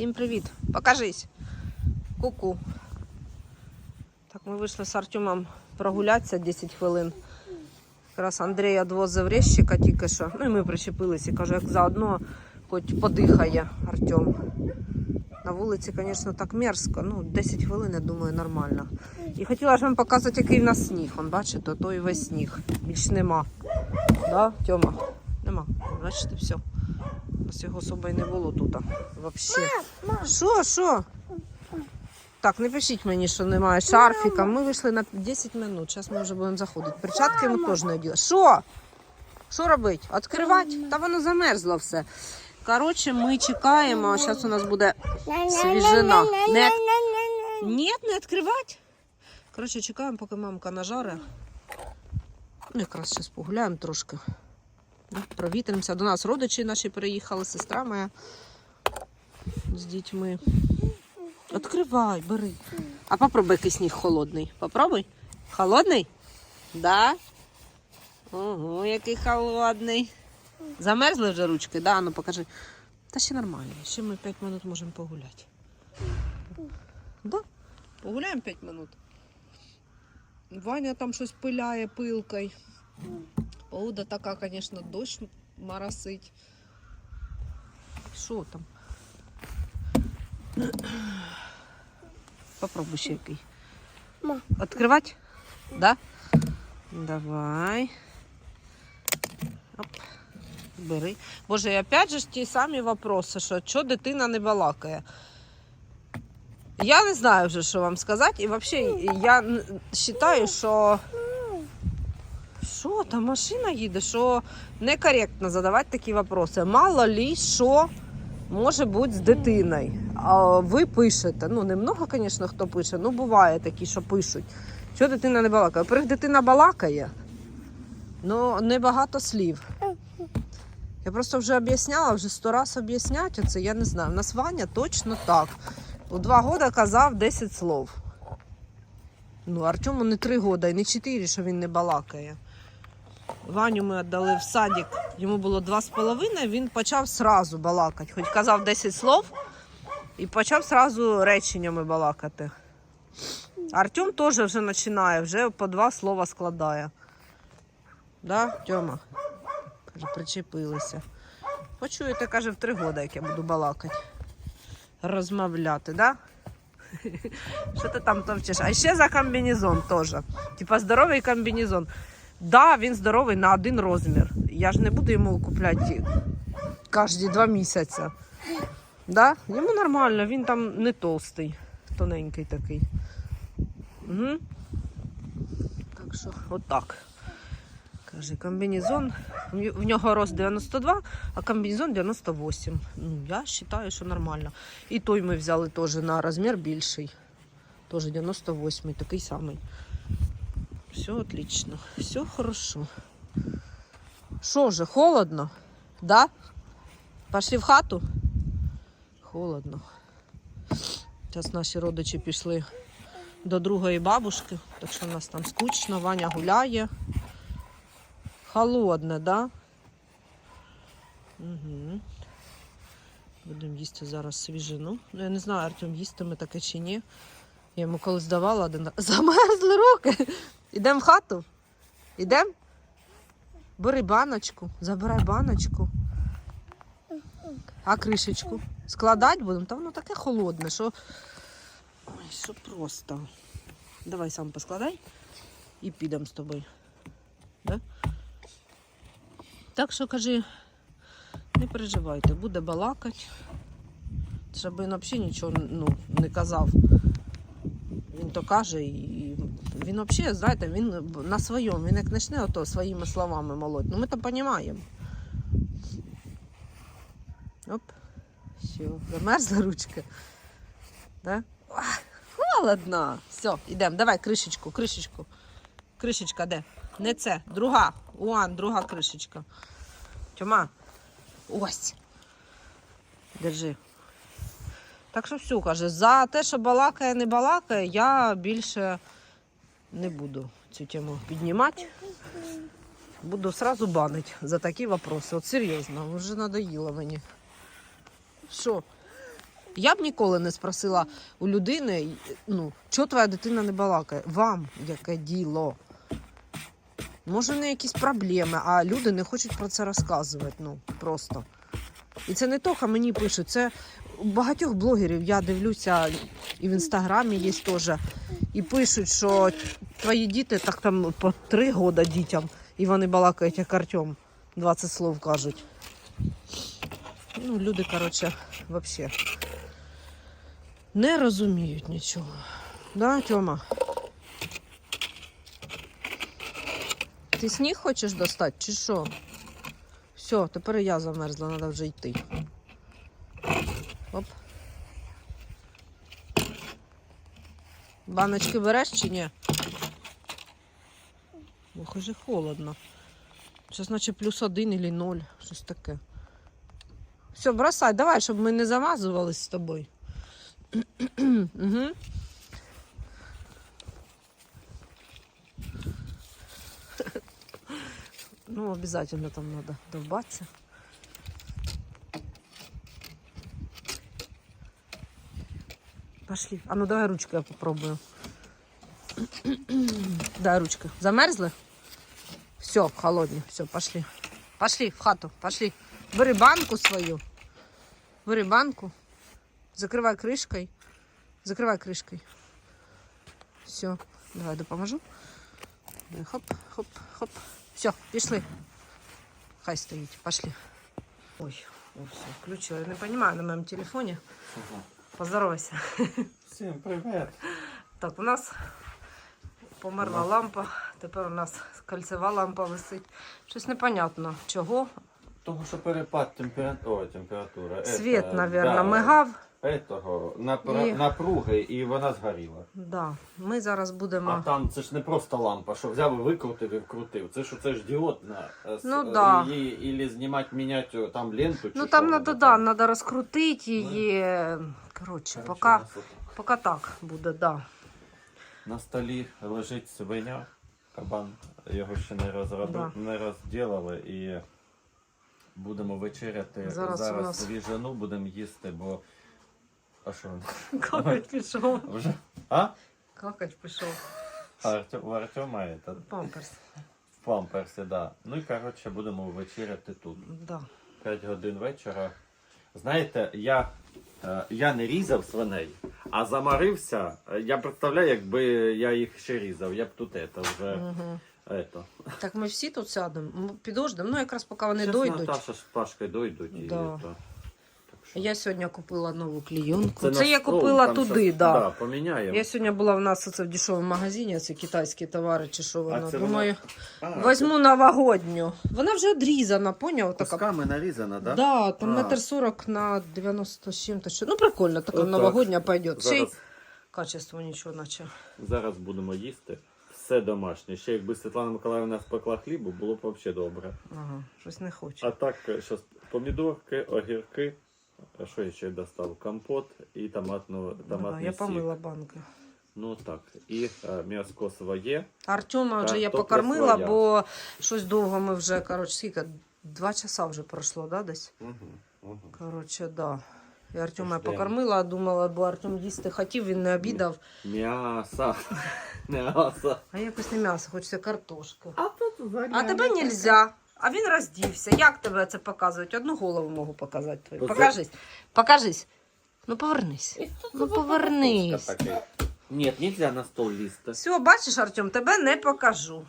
Всім привіт! Покажись! Ку-ку. Так, ми вийшли з Артемом прогулятися 10 хвилин. Якраз Андрій відвозив резчика тільки що. Ну і ми причепилися. Кажу, як заодно хоч подихає Артем. На вулиці, звісно, так мерзко. Ну, 10 хвилин, я думаю, нормально. І хотіла ж вам показати, який в нас сніг. Он, бачите, то весь сніг. Більш нема. Да, Тьома? Нема. Бачите, все. Нас його особо й не було тут. Вообще. Що, що? Так, не пишіть мені, що немає шарфіка. Ми вийшли на 10 минут. Зараз ми вже будемо заходити. Перчатки ми теж не оділи. Що? Що робити? Відкривати? Та воно замерзло все. Коротше, ми чекаємо. Зараз у нас буде свіжина. Не... Ні, не відкривати. Коротше, чекаємо, поки мамка нажаре. Якраз зараз погуляємо трошки. Провітримося. До нас родичі наші приїхали, сестра моя з дітьми. Відкривай, бери. А попробуй який сніг холодний. Попробуй. Холодний? Да? Ого, який холодний. Замерзли вже ручки, да? Ну покажи. Та ще нормально. Ще ми 5 минут можемо погуляти. Да? Погуляємо 5 минут. Ваня там щось пиляє пилкою. Погода така, звісно, дощ моросить. Що там? Попробуй ще який. Ма. Откривати? Да? Давай. Оп. Бери. Боже, і опять же ж ті самі вопроси, що що дитина не балакає. Я не знаю вже, що вам сказати. І взагалі я вважаю, що. Що там машина їде, що некоректно задавати такі вопроси. Мало лі, що може бути з дитиною. А ви пишете. Ну, не много, звісно, хто пише, ну буває такі, що пишуть. Що дитина не балакає? Во-первых, дитина балакає, але небагато слів. Я просто вже об'ясняла, вже сто раз об'ясняти це, я не знаю. У нас Ваня точно так. У два роки казав 10 слов. Ну, Артему не три роки і не чотири, що він не балакає. Ваню ми віддали в садик, йому було два з половиною, він почав сразу балакати. Хоч казав 10 слов і почав сразу реченнями балакати. Артем теж вже починає, вже по два слова складає. Да, Тьома? Каже, причепилися. Почуєте, каже, в три роки, як я буду балакати. Розмовляти, да? Що ти там товчиш? А ще за комбінезон теж. Типа здоровий комбінезон. Да, він здоровий на один розмір. Я ж не буду йому купляти кожні два місяці. Да? Йому нормально, він там не толстий, тоненький такий. Угу. Так що, отак. Каже, комбінезон. В нього рост 92, а комбінезон 98. Ну, я вважаю, що нормально. І той ми взяли теж на розмір більший. Теж 98, такий самий. Все отлично, все хорошо. Що вже, холодно? Да? Пошли в хату? Холодно. Зараз наші родичі пішли до другої бабушки, так що в нас там скучно, Ваня гуляє. Холодне, да? Угу. Будемо їсти зараз свіжину. Ну, я не знаю, Артем їстиме таке чи ні. Я йому колись давала один раз. Замерзли руки. Ідемо в хату? Ідемо? Бери баночку, забирай баночку. А кришечку? Складати будемо? Та воно таке холодне, що. Ой, що просто. Давай сам поскладай і підемо з тобою. Да? Так що кажи, не переживайте, буде балакати. Щоб він взагалі нічого ну, не казав. Він то каже, і він взагалі, знаєте, він на своєму, він як почне ото своїми словами молоть. Ну ми то розуміємо. Оп, все, замерзла ручка. Да? Холодно. Все, йдемо. Давай кришечку, кришечку. Кришечка де? Не це, друга. Уан, друга кришечка. Тьома. Ось. Держи. Так що все, каже, за те, що балакає, не балакає, я більше не буду цю тему піднімати. Буду одразу банити за такі вопроси. От серйозно, вже надоїло мені. Що? Я б ніколи не спросила у людини, ну, чого твоя дитина не балакає? Вам яке діло? Може, в неї якісь проблеми, а люди не хочуть про це розказувати. Ну, просто. І це не тільки мені пишуть, це багатьох блогерів я дивлюся, і в інстаграмі є теж. І пишуть, що твої діти так там по три роки дітям, і вони балакають, як Артем. 20 слов кажуть. Ну, люди, коротше, взагалі не розуміють нічого. Да, Тьома? Ти сніг хочеш достати, чи що? Все, тепер я замерзла, треба вже йти. Оп. Баночки береш чи ні? Ох, уже холодно. Зараз наче плюс один или ноль, щось таке. Все, бросай, давай, щоб ми не замазувались з тобою. угу. Ну, обязательно там надо довбаться. Пошли. А ну давай ручку я попробую. Дай ручка. Замерзли? Все, холодні. Все, пошли. Пошли в хату, пошли. Бери банку свою. Бери банку. Закривай кришкою. Закривай кришкою. Все. Давай допоможу. Хоп, хоп, хоп. Все, пішли. Хай стоїть, пошли. Ой, о, все, включила. Я не понимаю на моем телефоне. Поздоровайся. Всім привіт. Так, у нас померла лампа, тепер у нас кольцева лампа висить. Щось непонятно чого. Тому що перепад температури, температура. Світ, мабуть, да, мигав. Етого, напра... І- напруги, і вона згоріла. Да. Ми зараз А там це ж не просто лампа, що взяв і викрутив і вкрутив. Це ж це ж діодна. е, с- Ну е, да. Її ілі знімати, міняти там ленту. Чи Ну що там треба, да, треба розкрутити її. Коротше, Коротше, поки, у нас тут поки так буде, да. На столі лежить свиня, кабан. Його ще не розробили, не розділили і будемо вечеряти. Зараз Зараз, у нас- свіжину будемо їсти, бо. А що? Какать пішов. Вже? А? Какать пішов. А Артем, у Артема это, Памперс. в памперсі, да. Ну і коротше будемо вечеряти тут. Да. 5 годин вечора. Знаєте, я, е, я не різав свиней, а замарився. Е, Я представляю, якби я їх ще різав, я б тут это вже. Угу. Это. Так ми всі тут сядемо. Ми Підождемо, ну якраз поки вони Щас дойдуть. Наташа з Пашкою дойдуть і Да. это. Так Я сьогодні купила нову клійонку. Це, на я стол, купила там туди, щас- да. да. поміняємо. Я сьогодні була в нас оце в дешевому магазині, це китайські товари чи що воно. це Думаю, А, візьму новогодню. Вона вже одрізана, поняв? це Така. Кусками нарізана, да? Да, там А. метр сорок на 90 з чим-то. що- Ну, прикольно, така Отак. новогодня пойде. Ще й Зараз, качество нічого наче. зараз будемо їсти. Все домашнє. Ще якби Світлана Миколаївна спекла хлібу, було б взагалі добре. Ага, щось не хоче. А так, зараз помідорки, огірки. Що я ще достав? Компот і томатну, Ну, да, я сік. помила банки. Ну так. І е, м'яско своє. Артема вже я покормила, своя. бо щось довго ми вже, коротше, скільки? Два часа вже пройшло, да, десь? Угу, угу. Коротше, да. І Артема я покормила, думала, бо Артем їсти хотів, він не обідав. М'ясо. М'ясо. А якось не м'ясо, хочеться картошки. А тут А тебе нельзя. А він роздівся. Як тебе це показують? Одну голову можу показати твою. Покажись. Покажись. Ну повернись. Ну повернись. Ні, нельзя на стол лізти. Все, бачиш, Артем, тебе не покажу.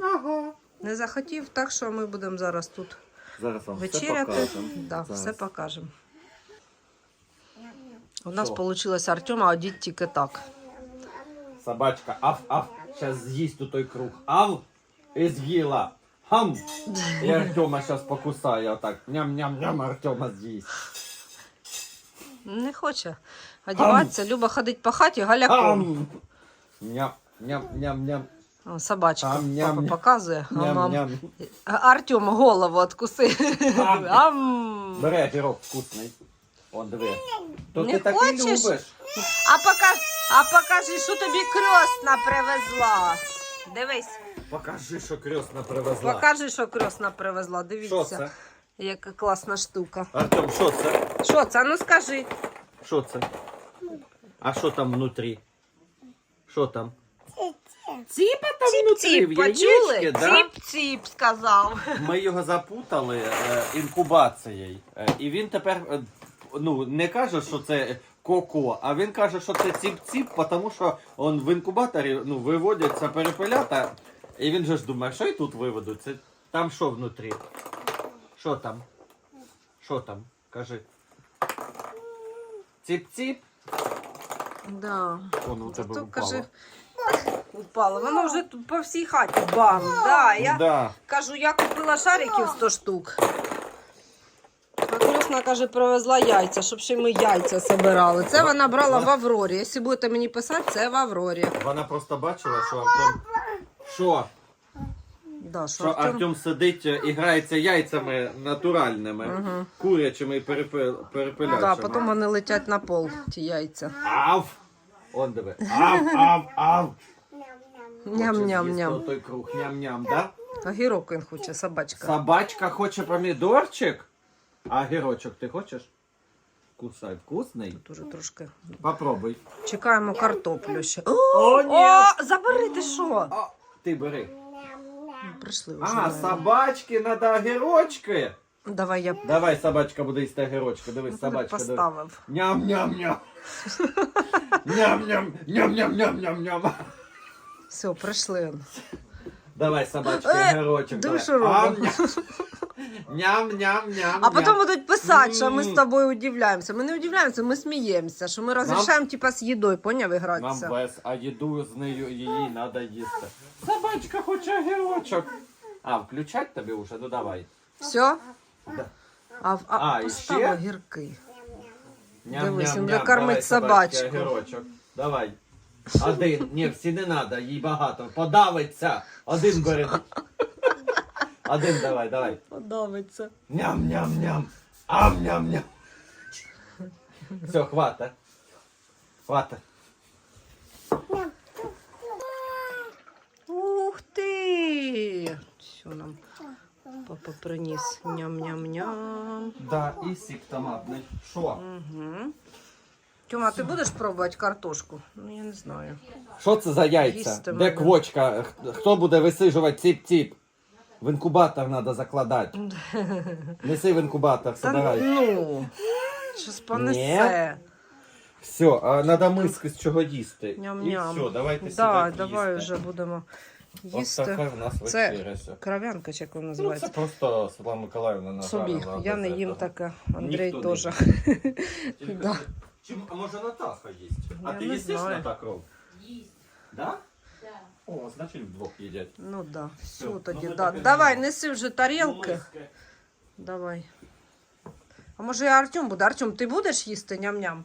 Ага. Не захотів, так що ми будемо зараз тут Зараз вам все покажемо. Да, Зараз. все покажемо. У нас Що? вийшло Артема одіти тільки так. Собачка, ав, ав, зараз з'їсть у той круг. Ав і з'їла. Хам! І Артема зараз покусає отак. Ням-ням-ням, Артема з'їсть. Не хоче одягатися, Люба ходить по хаті галяком. Хам! Ням, ням, ням, ням, Собачка Ам, ням, папа ням. показує. ням, Ам-ам. ням. Артем голову откуси. Ам. Ам. Бери пірог вкусний. Он диви. То Не ти так і хочеш? любиш. А покажи, а покажи, що тобі крьосна привезла. Дивись, Покажи, що крьосна привезла. покажи, що крьосна привезла. Що Дивіться, це? яка класна штука. Артем, що це? Що це? Ну скажи. Що це? А що там внутрі? Що там? Ціпа там внутрі, в Ціп-ціп, почули? яєчки, да? Ціп-ціп сказав. Ми його запутали е, інкубацією. Е, і він тепер е, ну, не каже, що це коко, а він каже, що це ціп-ціп, тому що он в інкубаторі ну, виводяться перепелята. І він же ж думає, що і тут виведуть. Це там що внутрі? Що там? Що там? Кажи. Ціп-ціп. Да. Воно у тебе Зато упало. кажи, упало. Воно вже тут по всій хаті бам. Да, я Да. кажу, я купила шариків 100 штук. А Крісна, каже, привезла яйця, щоб ще ми яйця збирали. Це вона брала в Аврорі. Якщо будете мені писати, це в Аврорі. Вона просто бачила, що Артем. Що? Да, що Артем... Артем сидить і грається яйцями натуральними, Мгм. курячими і перепи... перепилячими. Да, потім вони летять на пол, ті яйця. Ав! Он диви. Ав, ав, ав. Ням-ням-ням. Той круг. Ням-ням, да? Огірок він хоче, собачка. Собачка хоче помідорчик. А гірочок ти хочеш? Кусай, вкусний. Тут уже трошки. Попробуй. Чекаємо картоплю ще. О, О, ні! О, забери ти що? Ти бери. Прийшли. А, собачки надо огірочки. Давай я Давай, собачка буде їсти огірочки. Дивись, собачка. Дивись. поставив. Ням-ням-ням. Ням-ням, ням-ням-ням-ням-ням. Все, прийшли. Давай, собачка, Е, давай. що робимо. Ням-ням-ням. А потім будуть писати, що ми з тобою удивляємося. Ми не удивляємося, ми сміємося, що ми розрішаємо типа з їдою, поняв, Нам гратися. без, а їду з нею її треба їсти. Собачка хоче огірочок. А, включать тобі вже? Ну давай. Все? Да. А, в- а, А, і постав ще? огірки. Дивись, він ням. Давай, собачці, собачку. огірочок. Давай. Один. Ні, всі не треба, їй багато. Подавиться. Один бери. Один давай, давай. Подавиться. Ням-ням-ням. Ам-ням-ням. Все, хвата. Хвата. Ух ти! Все нам папа приніс. Ням-ням-ням. Да, і сік томатний. Що? Угу. Тьома, ти будеш пробувати картошку? Ну, я не знаю. Що це за яйця? Їсти Де мене. квочка? Х- Хто буде висижувати ціп-ціп? В інкубатор треба закладати. Неси в інкубатор, Та собирай. ну, щось понесе. Все, а треба миски з чого їсти. Ням-ням. І все, давайте Да, сідати давай їсти. вже будемо Ось їсти. така в нас Це вечеря. Кров'янка, чи як вона Ну, це називається? просто Світлана Миколаївна Собі. нажарила. Я без не їм этого. таке, Андрій Ніхто не теж. Тільки Да. Ти- а може Натаха їсть? А Я ти не їстиш знаю. Натах кров? Їсть. Да? Да. О, значить вдвох їдять. Ну да. Все Всё, тоді. ну, ми да. так Давай, неси вже тарілки. Миски. Давай. А може і Артем буде? Артем, ти будеш їсти ням-ням?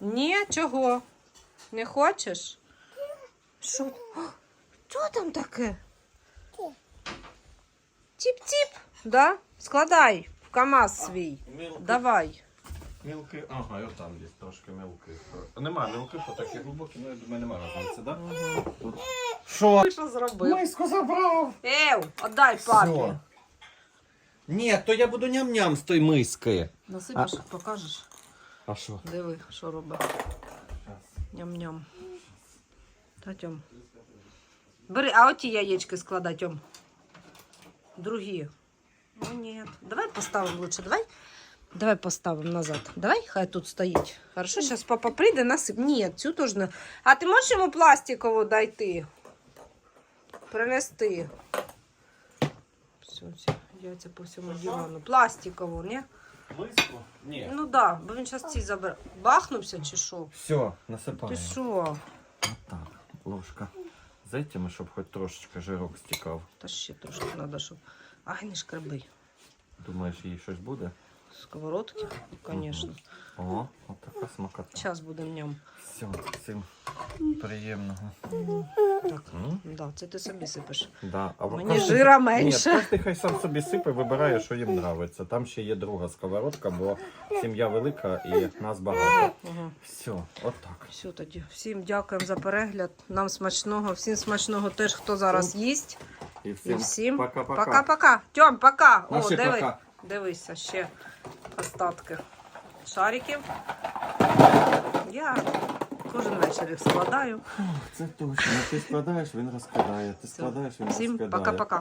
Ні, чого? Не хочеш? Що? О, Що там таке? Тіп-тіп. Да? Складай в КАМАЗ свій. Давай. Мілки, ага, і там є трошки мілки. Нема мілки, що такі глибокі, ну я думаю, немає різниці, да? Тут. Що? Ти що зробив? Миску забрав! Ев, отдай папі. Всё. Ні, то я буду ням-ням з тої миски. Насипеш, покажеш. А що? Диви, що робить. Ням-ням. Та Тьом. Бери, а оті яєчки складай, Тьом. Другі. Ну ні. Давай поставимо лучше. Давай. Давай поставимо назад. Давай, хай тут стоїть. Хорошо, зараз папа прийде, насип. Ні, цю теж не. А ти можеш йому пластикову дайти? Принести. Все, яйця по всьому дивану. Пластикову, ні? Миску? Ні. Ну да, бо він зараз ці забере. Бахнувся чи що? Все, Ти насипаємо. що? Так, ложка. З этими, щоб хоч трошечки жирок стікав. Та ще трошки треба, щоб. Ай, не шкреби. Думаєш, їй щось буде? Сковородки, звісно. О, от така смакота. Зараз будемо ням. Все, всім приємного. Так, М? да, це ти собі сипеш. Да. А Мені кожен- жира Ні, менше. кожен хай сам собі сипе, вибирає, що їм подобається. Там ще є друга сковородка, бо сім'я велика і нас багато. Ага. Все, отак. Все тоді. Всім дякуємо за перегляд. Нам смачного, всім смачного теж, хто зараз їсть. І І всім, всім пока-пока. пока-пока. Тьом, пока. О, Наші диви. пока. Дивися, ще остатки шариків. Я кожен вечір їх складаю. Це точно. Ти складаєш, він розкладає. Ти складаєш, він Всім розкладає. пока-пока.